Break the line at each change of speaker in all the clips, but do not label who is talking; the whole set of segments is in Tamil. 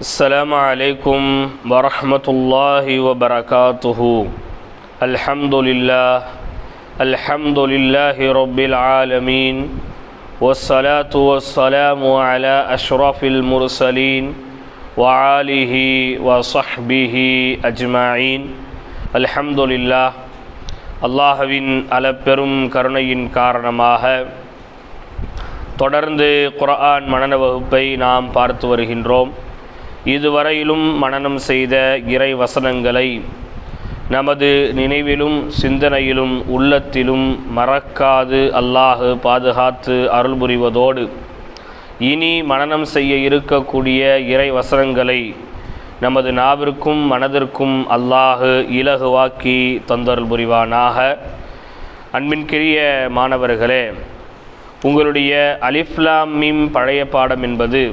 السلام عليكم ورحمة الله وبركاته الحمد لله الحمد لله رب العالمين والصلاة والسلام على أشرف المرسلين وعاله وصحبه أجمعين الحمد لله அல்லாஹுவின் அளப்பெரும் கருணையின் காரணமாக தொடர்ந்து குர்ஆன் மனன வகுப்பை நாம் பார்த்து வருகின்றோம் இதுவரையிலும் மனனம் செய்த இறை வசனங்களை நமது நினைவிலும் சிந்தனையிலும் உள்ளத்திலும் மறக்காது அல்லாஹு பாதுகாத்து அருள் புரிவதோடு இனி மனனம் செய்ய இருக்கக்கூடிய இறை வசனங்களை நமது நாவிற்கும் மனதிற்கும் அல்லாஹு இலகுவாக்கி தந்தருள் புரிவானாக அன்பின்கிரிய மாணவர்களே உங்களுடைய அலிஃப்லாம் மீம் பழைய பாடம் என்பது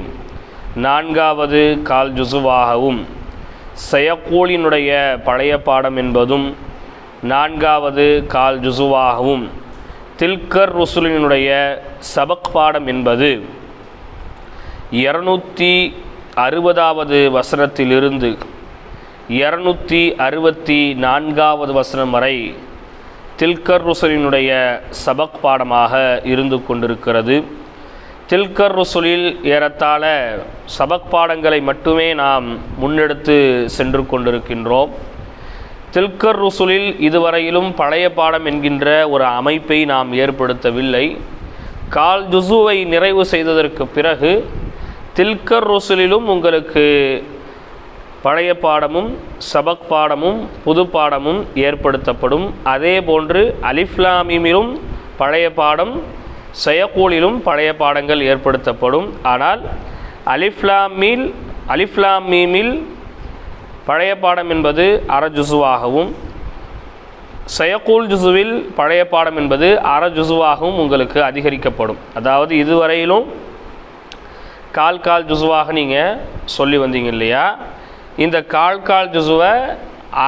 நான்காவது கால் ஜுசுவாகவும் செயக்கூலினுடைய பழைய பாடம் என்பதும் நான்காவது கால் ஜுசுவாகவும் தில்கர் ருசுலினுடைய சபக் பாடம் என்பது இரநூத்தி அறுபதாவது வசனத்திலிருந்து இரநூத்தி அறுபத்தி நான்காவது வசனம் வரை தில்கர் ருசுலினுடைய சபக் பாடமாக இருந்து கொண்டிருக்கிறது. தில்கர் ருசுலில் ஏறத்தாழ சபக் பாடங்களை மட்டுமே நாம் முன்னெடுத்து சென்று கொண்டிருக்கின்றோம். தில்கர் ருசுலில் இதுவரையிலும் பழைய பாடம் என்கின்ற ஒரு அமைப்பை நாம் ஏற்படுத்தவில்லை. கால் ஜுசுவை நிறைவு செய்ததற்கு பிறகு தில்கர் ருசுலிலும் உங்களுக்கு பழைய பாடமும் சபக் பாடமும் புது பாடமும் ஏற்படுத்தப்படும். அதே போன்று அலிஃப்லாமிமிலும் பழைய பாடம் செயக்கூலிலும் பழைய பாடங்கள் ஏற்படுத்தப்படும். ஆனால் அலிஃப்லாமில் அலிஃப்லாமீமில் பழைய பாடம் என்பது அர ஜுசுவாகவும் செயக்கூல் ஜுசுவில் பழைய பாடம் என்பது அர ஜுசுவாகவும் உங்களுக்கு அதிகரிக்கப்படும். அதாவது இதுவரையிலும் கால் கால் ஜுசுவாக நீங்கள் சொல்லி வந்தீங்க இல்லையா? இந்த கால் கால் ஜுசுவை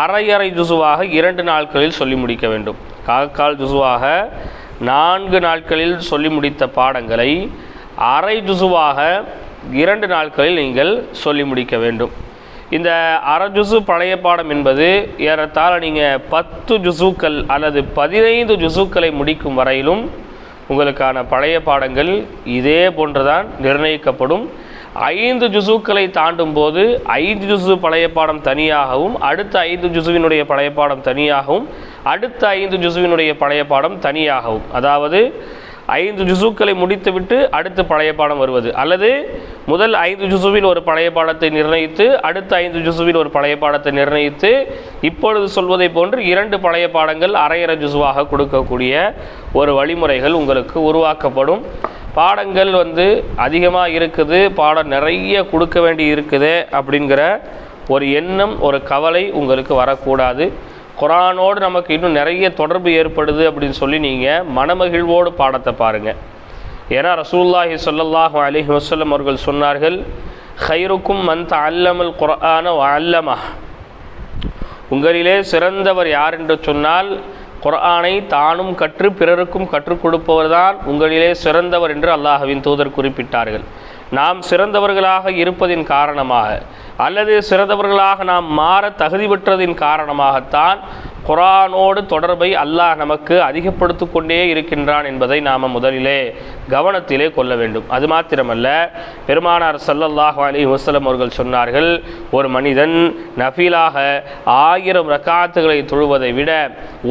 அரை அரை ஜுசுவாக இரண்டு நாட்களில் சொல்லி முடிக்க வேண்டும். கால் கால் ஜுசுவாக நான்கு நாட்களில் சொல்லி முடித்த பாடங்களை அரை ஜுசுவாக இரண்டு நாட்களில் நீங்கள் சொல்லி முடிக்க வேண்டும். இந்த அரை ஜுசு பழைய பாடம் என்பது ஏறத்தாழ நீங்கள் பத்து ஜுசுக்கள் அல்லது பதினைந்து ஜுசுக்களை முடிக்கும் வரையிலும் உங்களுக்கான பழைய பாடங்கள் இதே போன்றுதான் நிர்ணயிக்கப்படும். ஐந்து ஜுசுக்களை தாண்டும் போது ஐந்து ஜுசு பழைய பாடம் தனியாகவும் அடுத்த ஐந்து ஜுசுவினுடைய பழைய பாடம் தனியாகவும் அடுத்த ஐந்து ஜுசுவினுடைய பழைய பாடம் தனியாகவும். அதாவது ஐந்து ஜுசுக்களை முடித்துவிட்டு அடுத்து பழைய பாடம் வருவது. அல்லது முதல் ஐந்து ஜுசுவில் ஒரு பழைய பாடத்தை நிர்ணயித்து அடுத்த ஐந்து ஜுசுவில் ஒரு பழைய பாடத்தை நிர்ணயித்து இப்பொழுது சொல்வதை போன்று இரண்டு பழைய பாடங்கள் அரையற ஜுசுவாக கொடுக்கக்கூடிய ஒரு வழிமுறைகள் உங்களுக்கு உருவாக்கப்படும். பாடங்கள் வந்து அதிகமாக இருக்குது பாடம் நிறைய கொடுக்க வேண்டி இருக்குது அப்படிங்கிற ஒரு எண்ணம் ஒரு கவலை உங்களுக்கு வரக்கூடாது. குரானோடு நமக்கு இன்னும் நிறைய தொடர்பு ஏற்படுது அப்படின்னு சொல்லி நீங்கள் மனமகிழ்வோடு பாடத்தை பாருங்கள் ஏன்னா ரசூல்லாஹி சொல்லல்லாஹு அலிஹி வசல்லம் அவர்கள் சொன்னார்கள் ஹைருக்கும் மந்த் அல்லமல் குரான அல்லமா உங்களிலே சிறந்தவர் யார் என்று சொன்னால் குரானை தானும் கற்று பிறருக்கும் கற்றுக் கொடுப்பவர்தான் உங்களிலே சிறந்தவர் என்று அல்லாஹவின் தூதர் குறிப்பிட்டார்கள். நாம் சிறந்தவர்களாக இருப்பதின் காரணமாக அல்லது சிறந்தவர்களாக நாம் மாற தகுதி பெற்றதின் காரணமாகத்தான் குரானோடு தொடர்பை அல்லாஹ் நமக்கு அதிகப்படுத்தி கொண்டே இருக்கின்றான் என்பதை நாம் முதலிலே கவனத்திலே கொள்ள வேண்டும். அது மாத்திரமல்ல பெருமானார் சல்லல்லாஹு அலி வசலம் அவர்கள் சொன்னார்கள் ஒரு மனிதன் நஃபீலாக ஆயிரம் ரக்காத்துகளை தொழுவதை விட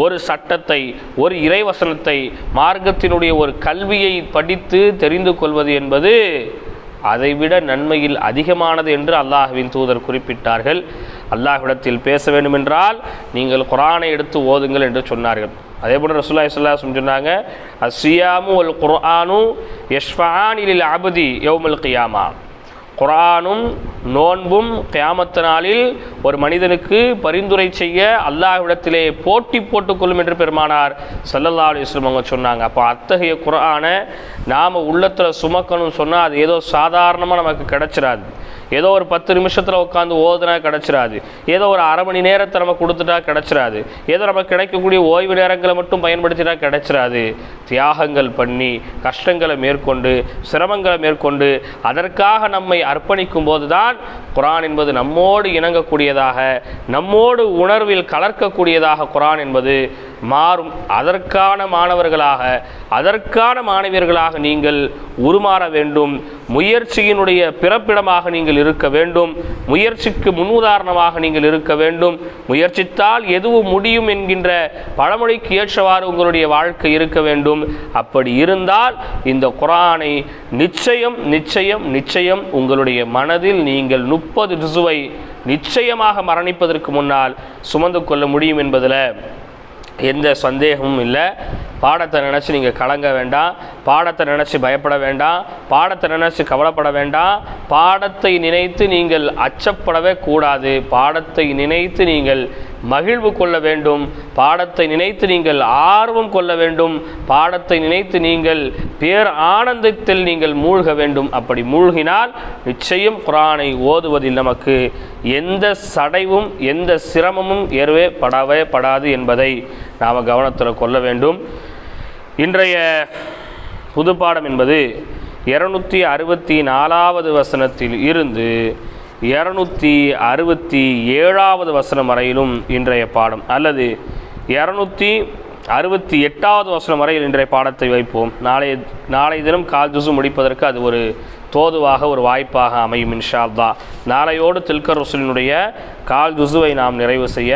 ஒரு சட்டத்தை ஒரு இறைவசனத்தை மார்க்கத்தினுடைய ஒரு கல்வியை படித்து தெரிந்து கொள்வது என்பது அதைவிட நன்மையில் அதிகமானது என்று அல்லாஹுவின் தூதர் குறிப்பிட்டார்கள். அல்லாஹ்விடத்தில் பேச வேண்டுமென்றால் நீங்கள் குரானை எடுத்து ஓதுங்கள் என்று சொன்னார்கள். அதே போல் ரசூல்லா இஸ்லாம் சொன்னாங்க அஸ்ஸியாமு அல் குர்ஆனு யஷ்ஃபானிலில் அபதி யௌமல் கியாமா. குரானும் நோன்பும் கியாமத்த நாளில் ஒரு மனிதனுக்கு பரிந்துரை செய்ய அல்லாஹ்விடத்திலே போட்டி போட்டுக்கொள்ளும் என்று பெருமானார் சல்லல்லா அலிஸ்லம் அவங்க சொன்னாங்க. அப்போ அத்தகைய குரானை நாம் உள்ளத்தில் சுமக்கணும்னு சொன்னால் அது ஏதோ சாதாரணமாக நமக்கு கிடைச்சிடாது ஏதோ ஒரு பத்து நிமிஷத்தில் உட்காந்து ஓதுனா கிடச்சிடாது ஏதோ ஒரு அரை மணி நேரத்தை நம்ம கொடுத்துட்டா கிடச்சிடாது ஏதோ நமக்கு கிடைக்கக்கூடிய ஓய்வு நேரங்களை மட்டும் பயன்படுத்திட்டா கிடச்சிடாது தியாகங்கள் பண்ணி கஷ்டங்களை மேற்கொண்டு சிரமங்களை மேற்கொண்டு அதற்காக நம்மை அர்ப்பணிக்கும் போது தான் குரான் என்பது நம்மோடு இணங்கக்கூடியதாக நம்மோடு உணர்வில் கலர்க்கக்கூடியதாக குரான் என்பது மாறும். அதற்கான மாணவர்களாக அதற்கான மாணவியர்களாக நீங்கள் உருமாற வேண்டும். முயற்சியினுடைய பிறப்பிடமாக நீங்கள் இருக்க வேண்டும். முயற்சிக்கு முன்னுதாரணமாக நீங்கள் இருக்க வேண்டும். முயற்சித்தால் எதுவும் முடியும் என்கின்ற பழமொழிக்கு ஏற்றவாறு உங்களுடைய வாழ்க்கை இருக்க வேண்டும். அப்படி இருந்தால் இந்த குரானை நிச்சயம் நிச்சயம் நிச்சயம் உங்களுடைய மனதில் நீங்கள் முப்பது ரிசுவை நிச்சயமாக மரணிப்பதற்கு முன்னால் சுமந்து கொள்ள முடியும் என்பதில் எந்த சந்தேகமும் இல்லை. பாடத்தை நினச்சி நீங்கள் கலங்க வேண்டாம். பாடத்தை நினச்சி பயப்பட வேண்டாம். பாடத்தை நினச்சி கவலைப்பட வேண்டாம். பாடத்தை நினைத்து நீங்கள் அச்சப்படவே கூடாது. பாடத்தை நினைத்து நீங்கள் மகிழ்வு கொள்ள வேண்டும். பாடத்தை நினைத்து நீங்கள் ஆர்வம் கொள்ள வேண்டும். பாடத்தை நினைத்து நீங்கள் பேர் ஆனந்தத்தில் நீங்கள் மூழ்க வேண்டும். அப்படி மூழ்கினால் நிச்சயம் குரானை ஓதுவதில் நமக்கு எந்த சடைவும் எந்த சிரமமும் ஏறவே படவே படாது என்பதை நாம் கவனத்தில் கொள்ள வேண்டும். இன்றைய புது பாடம் என்பது இருநூற்றி அறுபத்தி நாலாவது வசனத்தில் இருந்து இரநூத்தி அறுபத்தி ஏழாவது வசனம் வரையிலும் இன்றைய பாடம். அல்லது இரநூத்தி அறுபத்தி எட்டாவது வசனம் வரையில் இன்றைய பாடத்தை வைப்போம். நாளைய நாளைய தினம் கால் ஜூசு முடிப்பதற்கு அது ஒரு தோதுவாக ஒரு வாய்ப்பாக அமையும் இன்ஷால்லா நாளையோடு தில்கர் ரசூலினுடைய கால் ஜுசுவை நாம் நிறைவு செய்ய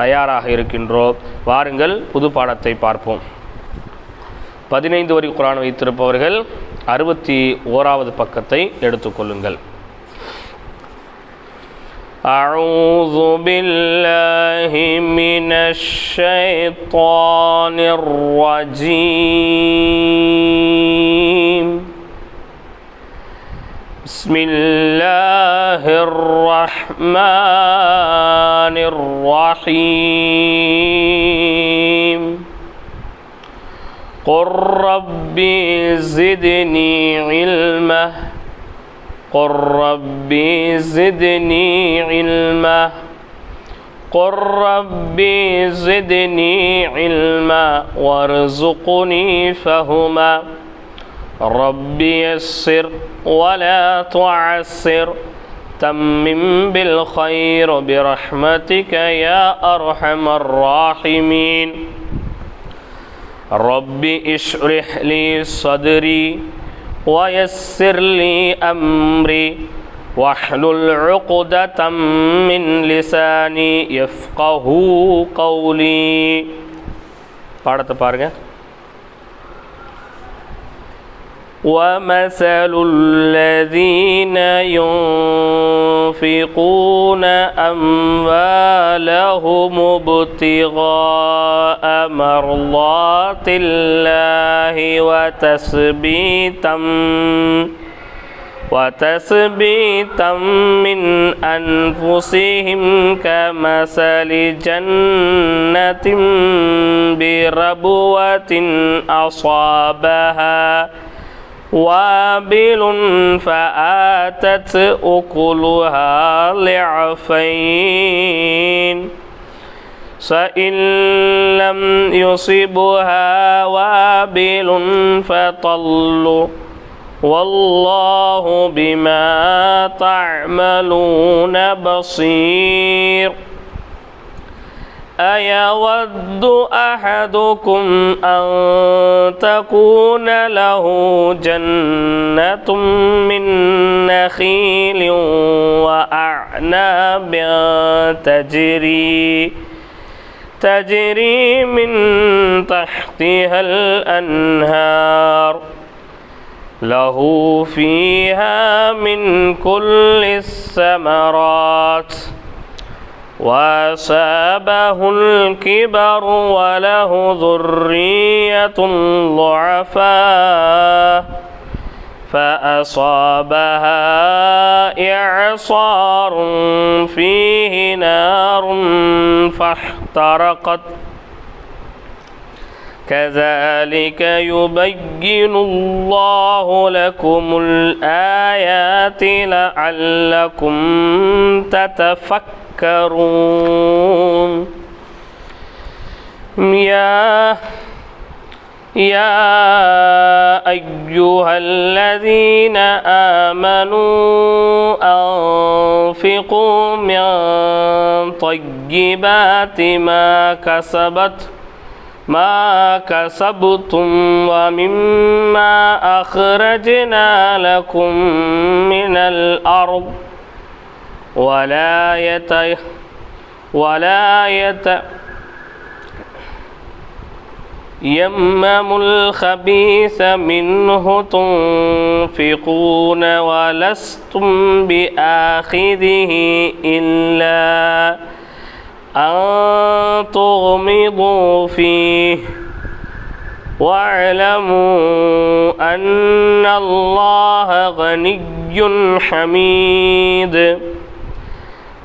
தயாராக இருக்கின்றோம். வாருங்கள் புது பாடத்தை பார்ப்போம். பதினைந்து வரி குரான் வைத்திருப்பவர்கள் அறுபத்தி ஓராவது பக்கத்தை எடுத்துக்கொள்ளுங்கள் أعوذ بالله من الشيطان الرجيم. بسم الله الرحمن الرحيم. قل ربي زدني علما. قل ربي زدني علما قل ربي زدني علما وارزقني فهما ربي يسر ولا تعسر تمم بالخير برحمتك يا أرحم الراحمين رب اشرح لي صدري ويسر لي أمري واحلل عقدة من لساني يفقه قولي பாடத்தை பாருங்க ومثل الذين ينفقون أموالهم ابتغاء مرضات الله وتثبيتا وتثبيتا من أنفسهم كمثل جنة بربوة أصابها وابل فآتت أكلها ضعفين فإن لم يصبها وابل فطل والله بما تعملون بصير. أيود أحدكم أن تكون له جنة من نخيل وأعناب تجري تجري من تحتها الأنهار. له فيها من كل الثمرات. وأصابه الكبر وله ذرية ضعفاء فأصابها إعصار فيه نار فاحترقت. كذلك يبين الله لكم الآيات لعلكم تتفكرون. يا يا أيها الذين آمنوا أنفقوا من طيبات ما كسبت ما كسبتم ومما أخرجنا لكم من الأرض. ولا يت ولا يت يمم الخبيث منه تنفقون ولستم بآخذه إلا أن تغمضوا فيه واعلموا أن الله غني حميد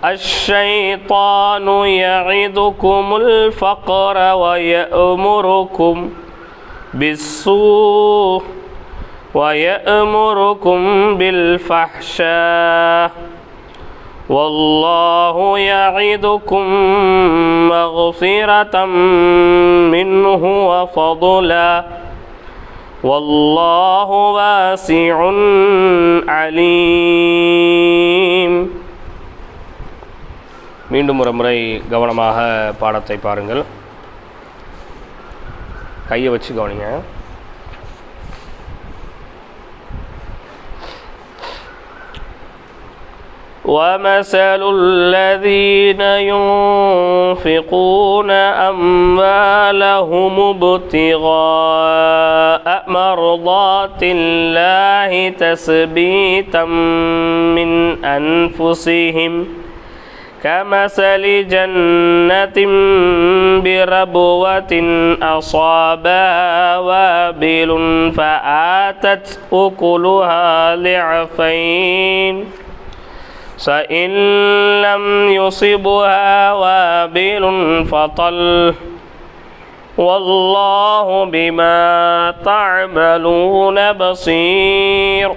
الشيطان يعدكم الفقر ويأمركم بالسوء ويأمركم بالفحشاء والله يعدكم مغفرة منه وفضلا والله واسع عليم மீண்டும் ஒரு முறை கவனமாக பாடத்தை பாருங்கள் கையை வச்சு கவனிங்க ومثل الذين ينفقون أموالهم ابتغاء مرضات الله تثبيتا من أنفسهم كمثل جنة بربوة أصابها وابل فآتت أكلها ضعفين. فإن لم يصبها وابل فطل. والله بما تعملون بصير.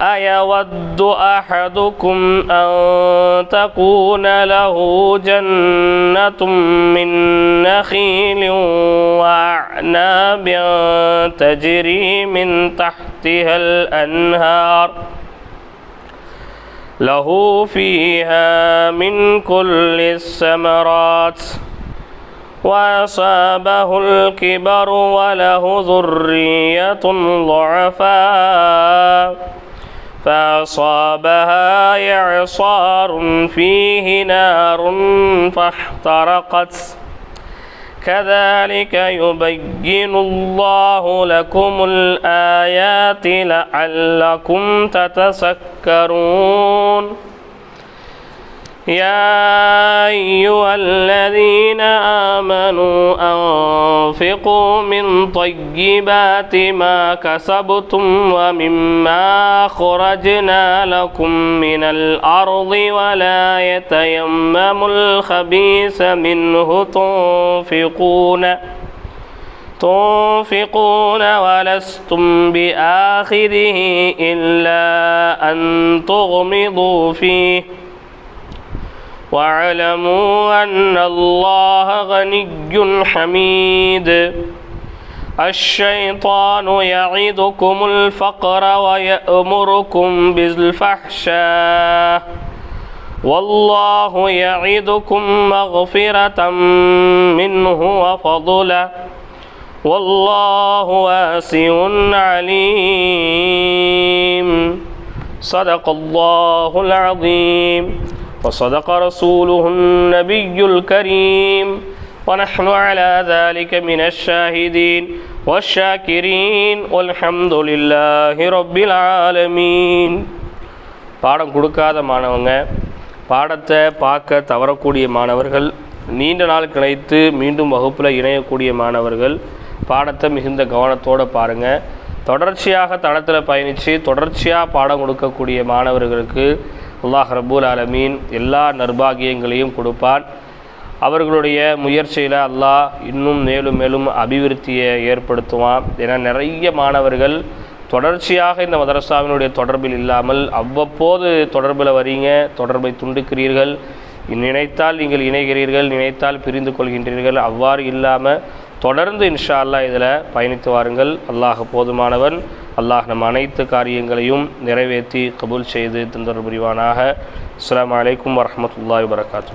أيود أحدكم أن تكون له جنة من نخيل وأعناب تجري من تحتها الأنهار له فيها من كل الثمرات وأصابه الكبر وله ذرية ضعفاء فأصابها إعصار فيه نار فاحترقت. كذلك يبين الله لكم الآيات لعلكم تتسكرون يا أيها الذين آمنوا أنفقوا من طيبات ما كسبتم ومما أخرجنا لكم من الأرض ولا يتيمموا الخبيث منه تنفقون تنفقون ولستم بآخذه إلا أن تغمضوا فيه واعلموا أن الله غني حميد. الشيطان يعدكم الفقر ويأمركم بالفحشاء. والله يعدكم مغفرة منه وفضلا والله واسع عليم. صدق الله العظيم. وصدق رسوله النبي الكريم ونحن على ذلك من الشاهدين والشاكرين والحمد لله رب العالمين பாடம் கொடுக்காத மாணவங்க பாடத்தை பார்க்க தவறக்கூடிய மாணவர்கள் நீண்ட நாள் கிடைத்து மீண்டும் வகுப்பில் இணையக்கூடிய மாணவர்கள் பாடத்தை மிகுந்த கவனத்தோடு பாருங்கள் தொடர்ச்சியாக தளத்தில் பயணித்து தொடர்ச்சியாக பாடம் கொடுக்கக்கூடிய மாணவர்களுக்கு அல்லாஹ் ரபூல் ஆலமீன் எல்லா நர்பாகியங்களையும் கொடுப்பான். அவர்களுடைய முயற்சியில் அல்லாஹ் இன்னும் மேலும் மேலும் அபிவிருத்தியை ஏற்படுத்துவான். ஏன்னா நிறைய மாணவர்கள் தொடர்ச்சியாக இந்த மதரசாவினுடைய தொடர்பில் இல்லாமல் அவ்வப்போது தொடர்பில் வரீங்க தொடர்பை துண்டுக்கிறீர்கள் நினைத்தால் நீங்கள் இணைகிறீர்கள் நினைத்தால் பிரிந்து கொள்கின்றீர்கள் அவ்வாறு இல்லாமல் தொடர்ந்து இன்ஷா அல்லாஹ் இதில் பயணித்து வாருங்கள். அல்லாஹ் போதுமானவன். அல்லாஹ் நம் அனைத்து காரியங்களையும் நிறைவேற்றி கபூல் செய்து தந்தொரு புரிவானாக. அஸ்லாம் அலைக்கும் வரஹ்மத்துல்லாஹி வரகாத்து